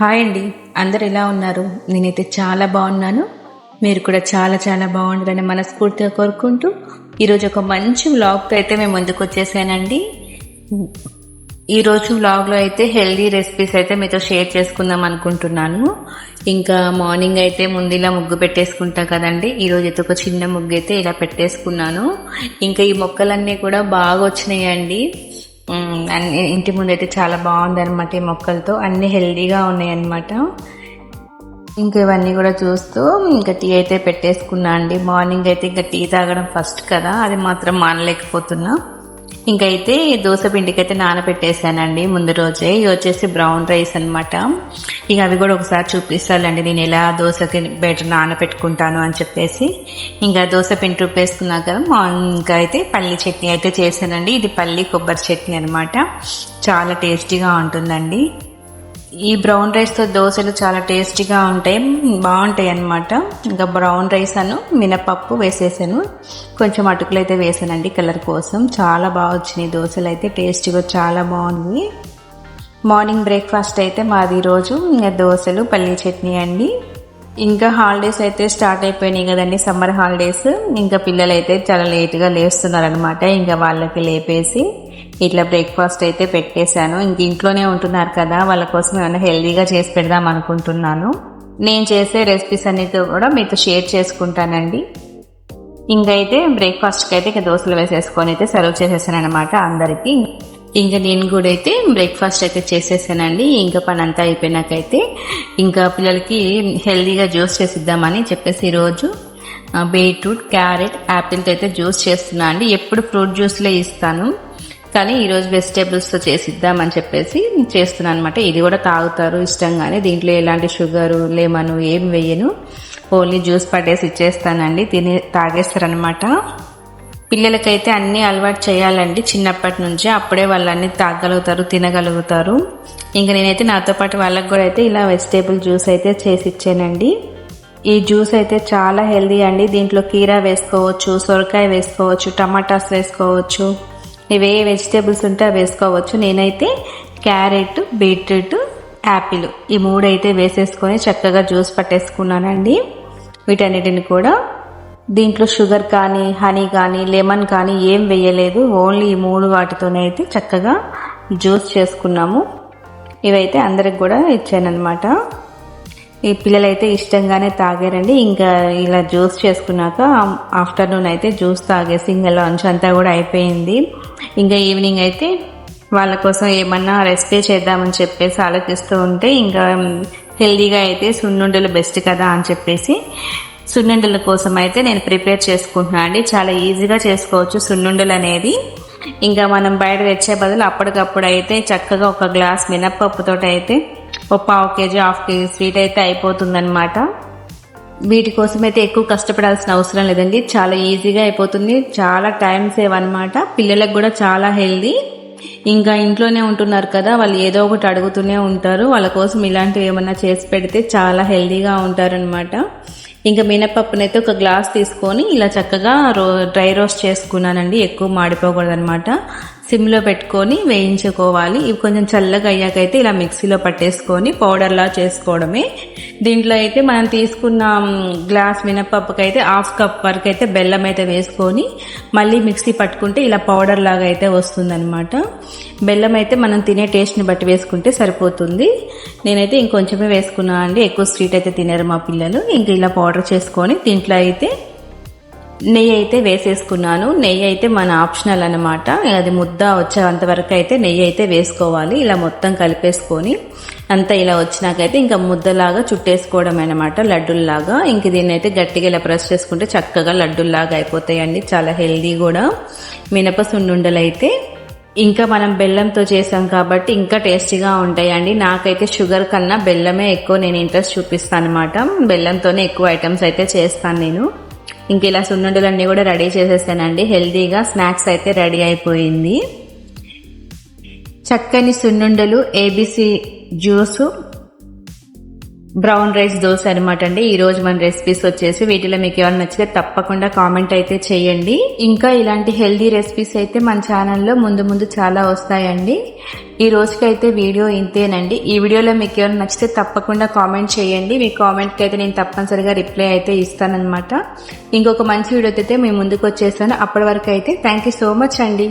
Hi అండి. అందరు ఎలా ఉన్నారు? నేనైతే చాలా బాగున్నాను. మీరు కూడా చాలా చాలా బాగుండాలని మనస్ఫూర్తిగా కోరుకుంటూ ఈరోజు ఒక మంచి వ్లాగ్తో అయితే మేము ముందుకు వచ్చేసానండి. ఈరోజు వ్లాగ్లో అయితే హెల్దీ రెసిపీస్ అయితే మీతో షేర్ చేసుకుందాం అనుకుంటున్నాను. ఇంకా మార్నింగ్ అయితే ముందులా ముగ్గు పెట్టేసుకుంటా కదండి. ఈరోజు అయితే ఒక చిన్న ముగ్గు అయితే ఇలా పెట్టేసుకున్నాను. ఇంకా ఈ మొక్కలన్నీ కూడా బాగా వచ్చినాయండి. అన్ని ఇంటి ముందు అయితే చాలా బాగుంది అనమాట ఈ మొక్కలతో. అన్ని హెల్దీగా ఉన్నాయన్నమాట. ఇంకా ఇవన్నీ కూడా చూస్తూ ఇంకా టీ అయితే పెట్టేసుకున్నా అండి. మార్నింగ్ అయితే ఇంకా టీ తాగడం ఫస్ట్ కదా. అది మాత్రం మానలేకపోతున్నా. ఇంకైతే దోశ పిండికి అయితే ముందు రోజే ఇది వచ్చేసి బ్రౌన్ రైస్ అన్నమాట. ఇక అవి కూడా ఒకసారి చూపిస్తానండి నేను ఎలా దోశకి బెటర్ నానబెట్టుకుంటాను అని చెప్పేసి. ఇంకా దోశ పిండి రుబ్బేసుకున్నాక కదా మా- ఇంకా అయితే పల్లి చట్నీ అయితే చేశానండి. ఇది పల్లి కొబ్బరి చట్నీ అనమాట చాలా టేస్టీగా ఉంటుందండి. ఈ బ్రౌన్ రైస్తో దోశలు చాలా టేస్టీగా ఉంటాయి. బాగుంటాయి అన్నమాట. ఇంకా బ్రౌన్ రైస్ అను మినపప్పు వేసేసాను. కొంచెం అటుకులు అయితే వేసానండి కలర్ కోసం. చాలా బాగా వచ్చినాయి దోశలు అయితే టేస్టీగా చాలా బాగుంది. మార్నింగ్ బ్రేక్ఫాస్ట్ అయితే మాది రోజు ఇంకా దోశలు పల్లీ చట్నీ అండి. ఇంకా హాలిడేస్ అయితే స్టార్ట్ అయిపోయినాయి కదండి సమ్మర్ హాలిడేస్. ఇంకా పిల్లలు అయితే చాలా లేట్గా లేస్తున్నారు అనమాట ఇంకా వాళ్ళకి లేపేసి ఇట్లా బ్రేక్ఫాస్ట్ అయితే పెట్టేశాను. ఇంక ఇంట్లోనే ఉంటున్నారు కదా వాళ్ళ కోసం ఏమైనా హెల్దీగా చేసి పెడదాం అనుకుంటున్నాను. నేను చేసే రెసిపీస్ అన్నిటితో కూడా మీతో షేర్ చేసుకుంటానండి. ఇంకైతే బ్రేక్ఫాస్ట్కి అయితే ఇక దోశలు వేసేసుకొని అయితే సర్వ్ చేసేసాను అనమాట అందరికి. ఇంకా నేను కూడా అయితే బ్రేక్ఫాస్ట్ అయితే చేసేసానండి. ఇంకా పని అంతా అయిపోయినాకైతే ఇంకా పిల్లలకి హెల్దీగా జ్యూస్ చేసిద్దామని చెప్పేసి ఈరోజు బీట్రూట్ క్యారెట్ యాపిల్తో అయితే జ్యూస్ చేస్తున్నా అండి ఎప్పుడు ఫ్రూట్ జ్యూస్లే ఇస్తాను. కానీ ఈరోజు వెజిటేబుల్స్తో చేసిద్దామని చెప్పేసి చేస్తున్నాను అనమాట ఇది కూడా తాగుతారు ఇష్టంగానే. దీంట్లో ఎలాంటి షుగరు లేమను ఏం వేయను. ఓన్లీ జ్యూస్ పట్టేసి ఇచ్చేస్తానండి. తిని తాగేస్తారనమాట పిల్లలకైతే అన్నీ అలవాటు చేయాలండి చిన్నప్పటి నుంచి. అప్పుడే వాళ్ళు అన్ని తాగలుగుతారు తినగలుగుతారు. ఇంకా నేనైతే నాతో పాటు వాళ్ళకి కూడా అయితే ఇలా వెజిటేబుల్ జ్యూస్ అయితే చేసి ఇచ్చానండి. ఈ జ్యూస్ అయితే చాలా హెల్దీ అండి. దీంట్లో కీరా వేసుకోవచ్చు సొరకాయ వేసుకోవచ్చు టమాటాస్ వేసుకోవచ్చు. ఇవే వెజిటేబుల్స్ ఉంటే అవి వేసుకోవచ్చు. నేనైతే క్యారెట్ బీట్రూట్ యాపిల్ ఈ మూడైతే వేసేసుకొని చక్కగా జ్యూస్ పట్టేసుకున్నానండి. వీటన్నిటిని కూడా దీంట్లో షుగర్ కానీ హనీ కానీ లెమన్ కానీ ఏం వేయలేదు. ఓన్లీ ఈ మూడు వాటితోనే అయితే చక్కగా జ్యూస్ చేసుకున్నాము. ఇవైతే అందరికి కూడా ఇచ్చానమాట ఈ పిల్లలైతే ఇష్టంగానే తాగారండి. ఇంకా ఇలా జ్యూస్ చేసుకున్నాక ఆఫ్టర్నూన్ అయితే జ్యూస్ తాగేసి ఇంకా లంచ్ అంతా కూడా అయిపోయింది. ఇంకా ఈవినింగ్ అయితే వాళ్ళ కోసం ఏమన్నా రెసిపీ చేద్దామని చెప్పేసి ఆలోచిస్తూ ఉంటే ఇంకా హెల్దీగా అయితే సున్నుండలు బెస్ట్ కదా అని చెప్పేసి సున్నుండల కోసం అయితే నేను ప్రిపేర్ చేసుకుంటున్నాను అండి. చాలా ఈజీగా చేసుకోవచ్చు సున్నుండలు అనేది. ఇంకా మనం బయట తెచ్చే బదులు అప్పటికప్పుడు అయితే చక్కగా ఒక గ్లాస్ మినప్పప్పుతో అయితే ఒక పావు కేజీ హాఫ్ కేజీ స్వీట్ అయితే అయిపోతుందన్నమాట. వీటి కోసం అయితే ఎక్కువ కష్టపడాల్సిన అవసరం లేదండి. చాలా ఈజీగా అయిపోతుంది. చాలా టైం సేవ్ అనమాట పిల్లలకు కూడా చాలా హెల్దీ. ఇంకా ఇంట్లోనే ఉంటున్నారు కదా వాళ్ళు ఏదో ఒకటి అడుగుతూనే ఉంటారు. వాళ్ళ కోసం ఇలాంటివి ఏమన్నా చేసి పెడితే చాలా హెల్దీగా ఉంటారనమాట ఇంకా మినపప్పునైతే ఒక గ్లాస్ తీసుకొని ఇలా చక్కగా రో డ్రై రోస్ట్ చేసుకున్నానండి. ఎక్కువ మాడిపోకూడదు అనమాట సిమ్లో పెట్టుకొని వేయించుకోవాలి. ఇవి కొంచెం చల్లగా అయ్యాకైతే ఇలా మిక్సీలో పట్టేసుకొని పౌడర్లా చేసుకోవడమే. దీంట్లో అయితే మనం తీసుకున్న గ్లాస్ మినపప్పుకి అయితే హాఫ్ కప్ వరకు అయితే బెల్లం అయితే వేసుకొని మళ్ళీ మిక్సీ పట్టుకుంటే ఇలా పౌడర్ లాగా అయితే వస్తుందన్నమాట. బెల్లం అయితే మనం తినే టేస్ట్ని బట్టి వేసుకుంటే సరిపోతుంది. నేనైతే ఇంకొంచెమే వేసుకున్నాను అండి. ఎక్కువ స్వీట్ అయితే తినరు మా పిల్లలు. ఇంక ఇలా పౌడర్ చేసుకొని దీంట్లో అయితే నెయ్యి అయితే వేసేసుకున్నాను. నెయ్యి అయితే మన ఆప్షనల్ అనమాట అది ముద్ద వచ్చేంత వరకు అయితే నెయ్యి అయితే వేసుకోవాలి. ఇలా మొత్తం కలిపేసుకొని అంతా ఇలా వచ్చినాకైతే ఇంకా ముద్దలాగా చుట్టేసుకోవడం అనమాట లడ్డుల్లాగా. ఇంక దీన్ని అయితే గట్టిగా ఇలా ప్రెస్ చేసుకుంటే చక్కగా లడ్డుల్లాగా అయిపోతాయండి. చాలా హెల్దీ కూడా. మినప సున్నుండలు అయితే ఇంకా మనం బెల్లంతో చేసాం కాబట్టి ఇంకా టేస్టీగా ఉంటాయండి. నాకైతే షుగర్ కన్నా బెల్లమే ఎక్కువ నేను ఇంట్రెస్ట్ చూపిస్తాను అనమాట బెల్లంతోనే ఎక్కువ ఐటమ్స్ అయితే చేస్తాను నేను. ఇంక ఇలా సున్నుండలన్నీ కూడా రెడీ చేసేసానండి హెల్దీగా స్నాక్స్ అయితే రెడీ అయిపోయింది. చక్కని సున్నుండలు A B C juice brown rice dosa అనమాట అండి. ఈ రోజు మన రెసిపీస్ వచ్చేసి వీటిలో మీకు ఏమైనా నచ్చితే తప్పకుండా కామెంట్ అయితే చేయండి. ఇంకా ఇలాంటి హెల్దీ రెసిపీస్ అయితే మన ఛానల్లో ముందు ముందు చాలా వస్తాయండి. ఈ రోజుకైతే వీడియో ఇంతేనండి. ఈ వీడియోలో మీకు ఏమైనా నచ్చితే తప్పకుండా కామెంట్ చేయండి. మీ కామెంట్కి అయితే నేను తప్పనిసరిగా రిప్లై అయితే ఇస్తానన్నమాట. ఇంకొక మంచి వీడియో అయితే మీ ముందుకు వచ్చేసాను అప్పటి వరకు అయితే థ్యాంక్ యూ సో మచ్ అండి.